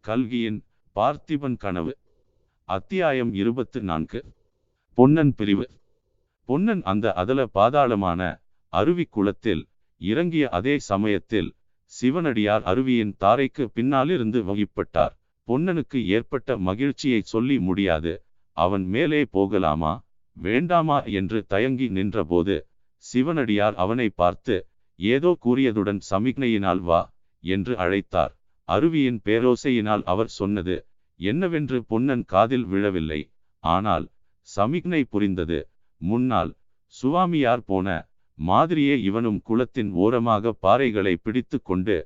கல்கியின் பார்த்திபன் கனவு அத்தியாயம் இருபத்து நான்கு பொன்னன் பிரிவு. பொன்னன் அந்த அதல பாதாளமான அருவி குளத்தில் இறங்கிய அதே சமயத்தில் சிவனடியார் அருவியின் தாரைக்கு பின்னாலிருந்து வகிப்பட்டார். பொன்னனுக்கு ஏற்பட்ட மகிழ்ச்சியை சொல்லி முடியாது. அவன் மேலே போகலாமா? வேண்டாமா என்று தயங்கி நின்றபோது சிவனடியார் அவனை பார்த்து ஏதோ கூறியதுடன் சமிக்னையினால் வா என்று அழைத்தார். அருவியின் பேரோசையினால் அவர் சொன்னது என்னவென்று பொன்னன் காதில் விழவில்லை. ஆனால் சமிக்னை புரிந்தது. முன்னால் சுவாமியார் போன மாதிரியே இவனும் குளத்தின் ஓரமாக பாறைகளை பிடித்து கொண்டு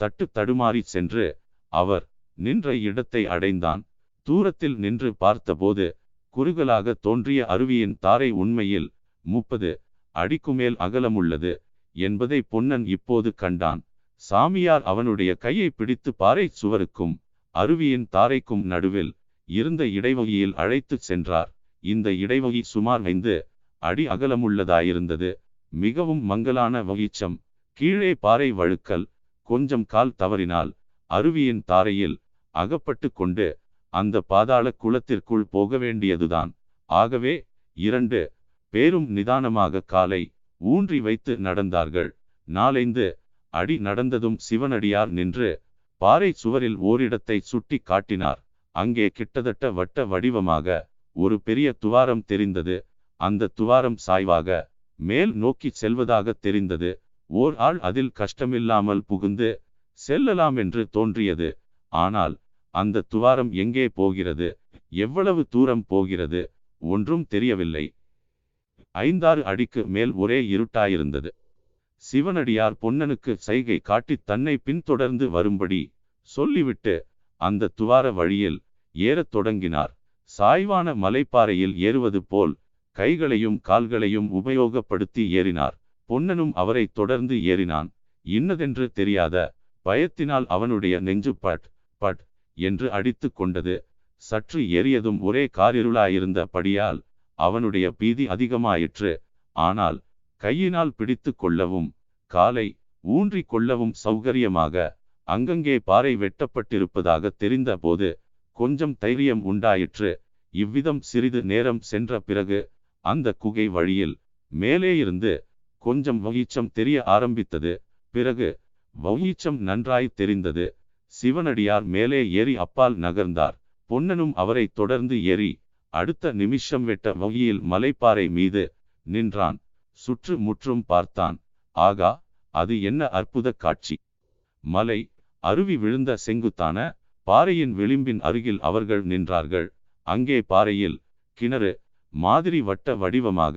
தட்டு தடுமாறி சென்று அவர் நின்ற இடத்தை அடைந்தான். தூரத்தில் நின்று பார்த்தபோது குறுகலாக தோன்றிய அருவியின் தாரை உண்மையில் முப்பது அடிக்குமேல் அகலமுள்ளது என்பதை பொன்னன் இப்போது கண்டான். சாமியார் அவனுடைய கையை பிடித்து பாறை சுவருக்கும் அருவியின் தாரைக்கும் நடுவில் இருந்த இடைவகையில் அழைத்துச் சென்றார். இந்த இடைவகை சுமார் ஐந்து அடி அகலமுள்ளதாயிருந்தது. மிகவும் மங்கலான வகிச்சம். கீழே பாறை வழுக்கல் கொஞ்சம் கால் தவறினால் அருவியின் தாரையில் அகப்பட்டு கொண்டு அந்த பாதாள குளத்திற்குள் போக வேண்டியதுதான். ஆகவே இரண்டு பேரும் நிதானமாக காலை ஊன்றி வைத்து நடந்தார்கள். நாலைந்து அடி நடந்ததும் சிவனடியார் நின்று பாறை சுவரில் ஓரிடத்தை சுட்டி காட்டினார். அங்கே கிட்டத்தட்ட வட்ட வடிவமாக ஒரு பெரிய துவாரம் தெரிந்தது. அந்த துவாரம் சாய்வாக மேல் நோக்கி செல்வதாக தெரிந்தது. ஓர் ஆள் அதில் கஷ்டமில்லாமல் புகுந்து செல்லலாம் என்று தோன்றியது. ஆனால் அந்த துவாரம் எங்கே போகிறது? எவ்வளவு தூரம் போகிறது? ஒன்றும் தெரியவில்லை. ஐந்தாறு அடிக்கு மேல் ஒரே இருட்டாயிருந்தது. சிவனடியார் பொன்னனுக்கு சைகை காட்டி தன்னை பின்தொடர்ந்து வரும்படி சொல்லிவிட்டு அந்த துவார வழியில் ஏறத் தொடங்கினார். சாய்வான மலைப்பாறையில் ஏறுவது போல் கைகளையும் கால்களையும் உபயோகப்படுத்தி ஏறினார். பொன்னனும் அவரை தொடர்ந்து ஏறினான். இன்னதென்று தெரியாத பயத்தினால் அவனுடைய நெஞ்சு பட் பட் என்று அடித்து கொண்டது. சற்று ஏறியதும் ஒரே காரிருளாயிருந்த படியால் அவனுடைய பீதி அதிகமாயிற்று. ஆனால் கையினால் பிடித்து கொள்ளவும் காலை ஊன்றி கொள்ளவும் சௌகரியமாக அங்கங்கே பாறை வெட்டப்பட்டிருப்பதாக தெரிந்தபோது கொஞ்சம் தைரியம் உண்டாயிற்று. இவ்விதம் சிறிது நேரம் சென்ற பிறகு அந்த குகை வழியில் மேலே இருந்து கொஞ்சம் வகிச்சம் தெரிய ஆரம்பித்தது. பிறகு வகிச்சம் நன்றாய் தெரிந்தது. சிவனடியார் மேலே ஏறி அப்பால் நகர்ந்தார். பொன்னனும் அவரை தொடர்ந்து ஏறி அடுத்த நிமிஷம் வெட்ட வகையில் மலைப்பாறை மீது நின்றான். சுற்று முற்றும் பார்த்தான். ஆகா அது என்ன அற்புத காட்சி. மலை அருவி விழுந்த செங்குத்தான பாறையின் விளிம்பின் அருகில் அவர்கள் நின்றார்கள். அங்கே பாறையில் கிணறு மாதிரி வட்ட வடிவமாக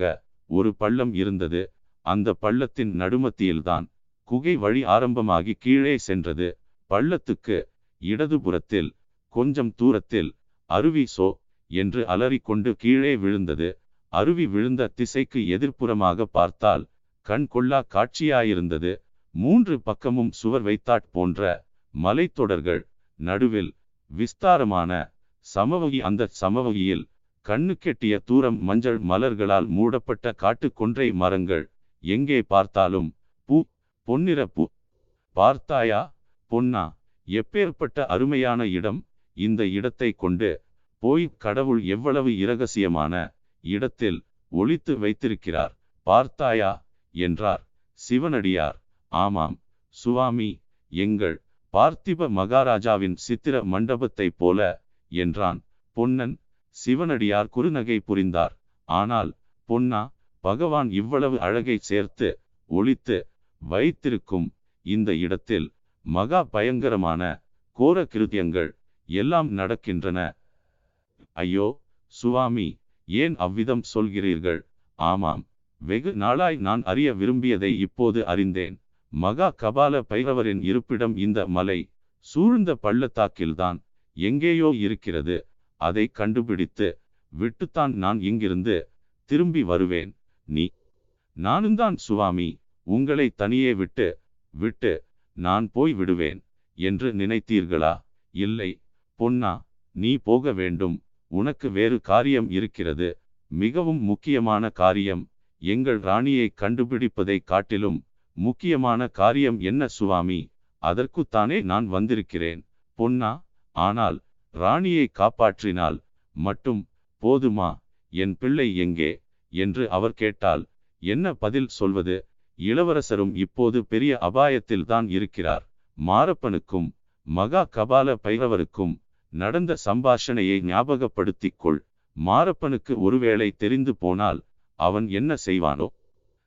ஒரு பள்ளம் இருந்தது. அந்த பள்ளத்தின் நடுமத்தியில்தான் குகை வழி ஆரம்பமாகி கீழே சென்றது. பள்ளத்துக்கு இடதுபுறத்தில் கொஞ்சம் தூரத்தில் அருவி சோ என்று அலறிக்கொண்டு கீழே விழுந்தது. அருவி விழுந்த திசைக்கு எதிர்ப்புறமாக பார்த்தால் கண் கொள்ளா காட்சியாயிருந்தது. மூன்று பக்கமும் சுவர் வைத்தாட் போன்ற மலைத்தொடர்கள் நடுவில் விஸ்தாரமான சமவகி அந்த சமவகியில் கண்ணுக்கெட்டிய தூரம் மஞ்சள் மலர்களால் மூடப்பட்ட காட்டுக்கொன்றை மரங்கள் எங்கே பார்த்தாலும் பூ பொன்னிற பூ. பார்த்தாயா? பொன்னா எப்பேற்பட்ட அருமையான இடம் இந்த இடத்தை கொண்டு போய் கடவுள் எவ்வளவு இரகசியமான இடத்தில் ஒழித்து வைத்திருக்கிறார் பார்த்தாயா? என்றார் சிவனடியார். ஆமாம் சுவாமி எங்கள் பார்த்திப மகாராஜாவின் சித்திர மண்டபத்தைப் போல என்றான் பொன்னன். சிவனடியார் குறுநகை புரிந்தார். ஆனால் பொன்னா பகவான் இவ்வளவு அழகை சேர்த்து ஒளித்து வைத்திருக்கும் இந்த இடத்தில் மகா பயங்கரமான கோர கிருத்தியங்கள் எல்லாம் நடக்கின்றன. ஐயோ சுவாமி ஏன் அவ்விதம் சொல்கிறீர்கள்? ஆமாம் வெகு நாளாய் நான் அறிய விரும்பியதை இப்போது அறிந்தேன். மகா கபால பைரவரின் இருப்பிடம் இந்த மலை சூழ்ந்த பள்ளத்தாக்கில்தான் எங்கேயோ இருக்கிறது. அதை கண்டுபிடித்து விட்டுத்தான் நான் இங்கிருந்து திரும்பி வருவேன். நீ நானும்தான் சுவாமி உங்களை தனியே விட்டு விட்டு நான் போய் விடுவேன் என்று நினைத்தீர்களா? இல்லை. பொன்னா நீ போக வேண்டும். உனக்கு வேறு காரியம் இருக்கிறது. மிகவும் முக்கியமான காரியம். எங்கள் ராணியை கண்டுபிடிப்பதை காட்டிலும் முக்கியமான காரியம் என்ன சுவாமி? அதற்குத்தானே நான் வந்திருக்கிறேன். பொன்னா ஆனால் ராணியை காப்பாற்றினால் மட்டும் போதுமா? என் பிள்ளை எங்கே? என்று அவர் கேட்டால் என்ன பதில் சொல்வது? இளவரசரும் இப்போது பெரிய அபாயத்தில்தான் இருக்கிறார். மாரப்பனுக்கும் மகா கபால பைரவருக்கும் நடந்த சம்பாஷணையை ஞாபகப்படுத்திக் கொள். மாரப்பனுக்கு ஒருவேளை தெரிந்து போனால் அவன் என்ன செய்வானோ?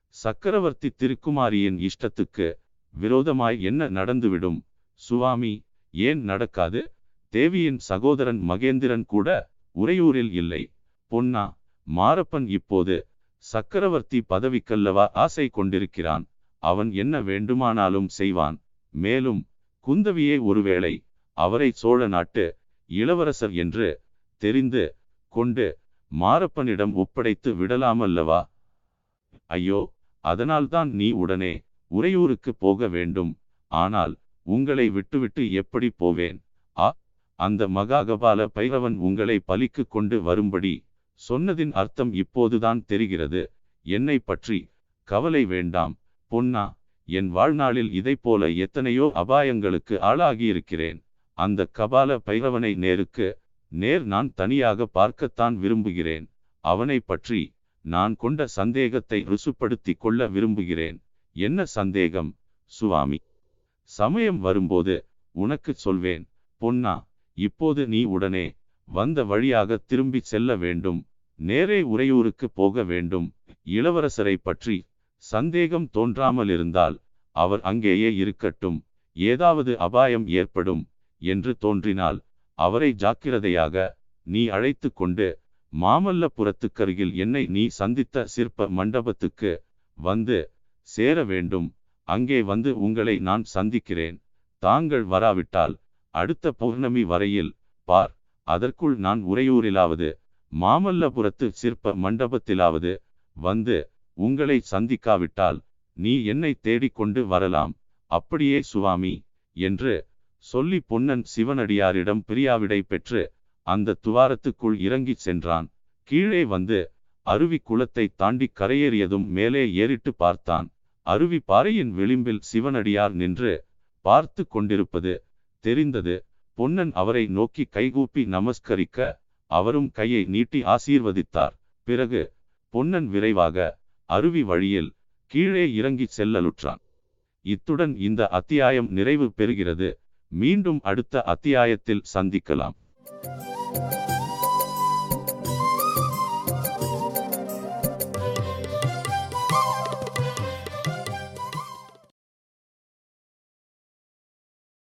சக்கரவர்த்தி திருக்குமாரியின் இஷ்டத்துக்கு விரோதமாய் என்ன நடந்துவிடும்? சுவாமி ஏன் நடக்காது? தேவியின் சகோதரன் மகேந்திரன் கூட உறையூரில் இல்லை. பொன்னா மாரப்பன் இப்போது சக்கரவர்த்தி பதவிக்கல்லவா ஆசை கொண்டிருக்கிறான். அவன் என்ன வேண்டுமானாலும் செய்வான். மேலும் குந்தவியை ஒருவேளை அவரை சோழ நாட்டு இளவரசர் என்று தெரிந்து கொண்டு மாரப்பனிடம் ஒப்படைத்து விடலாமல்லவா? ஐயோ அதனால்தான் நீ உடனே உறையூருக்கு போக வேண்டும். ஆனால் உங்களை விட்டுவிட்டு எப்படி போவேன்? ஆ அந்த மகாகபால பைரவன் உங்களை பலிக்கு கொண்டு வரும்படி சொன்னதின் அர்த்தம் இப்போதுதான் தெரிகிறது. என்னை பற்றி கவலை வேண்டாம் பொன்னா. என் வாழ்நாளில் இதைப்போல எத்தனையோ அபாயங்களுக்கு ஆளாகியிருக்கிறேன். அந்த கபால பைரவனை நேருக்கு நேர் நான் தனியாக பார்க்கத்தான் விரும்புகிறேன். அவனை பற்றி நான் கொண்ட சந்தேகத்தை ருசுப்படுத்தி கொள்ள விரும்புகிறேன். என்ன சந்தேகம்? சுவாமி. சமயம் வரும்போது உனக்கு சொல்வேன் பொன்னா இப்போது நீ உடனே வந்த வழியாக திரும்பி செல்ல வேண்டும். நேரே உறையூருக்கு போக வேண்டும். இளவரசரை பற்றி சந்தேகம் தோன்றாமல் இருந்தால் அவர் அங்கேயே இருக்கட்டும். ஏதாவது அபாயம் ஏற்படும் என்று தோன்றினால் அவரை ஜாக்கிரதையாக நீ அழைத்து கொண்டு மாமல்லபுரத்துக்கருகில் என்னை நீ சந்தித்த சிற்ப மண்டபத்துக்கு வந்து சேர வேண்டும். அங்கே வந்து உங்களை நான் சந்திக்கிறேன். தாங்கள் வராவிட்டால் அடுத்த பௌர்ணமி வரையில் பார். அதற்குள் நான் உறையூரிலாவது மாமல்லபுரத்து சிற்ப மண்டபத்திலாவது வந்து உங்களை சந்திக்காவிட்டால் நீ என்னை தேடிக்கொண்டு வரலாம். அப்படியே சுவாமி என்று சொல்லி பொன்னன் சிவனடியாரிடம் பிரியாவிடை பெற்று அந்த துவாரத்துக்குள் இறங்கிச் சென்றான். கீழே வந்து அருவி குளத்தை தாண்டி கரையேறியதும் மேலே ஏறிட்டு பார்த்தான். அருவி பாறையின் விளிம்பில் சிவனடியார் நின்று பார்த்து கொண்டிருப்பது தெரிந்தது. பொன்னன் அவரை நோக்கி கைகூப்பி நமஸ்கரிக்க அவரும் கையை நீட்டி ஆசீர்வதித்தார். பிறகு பொன்னன் விரைவாக அருவி வழியில் கீழே இறங்கி செல்லலுற்றான். இத்துடன் இந்த அத்தியாயம் நிறைவு பெறுகிறது. மீண்டும் அடுத்த அத்தியாயத்தில் சந்திக்கலாம்.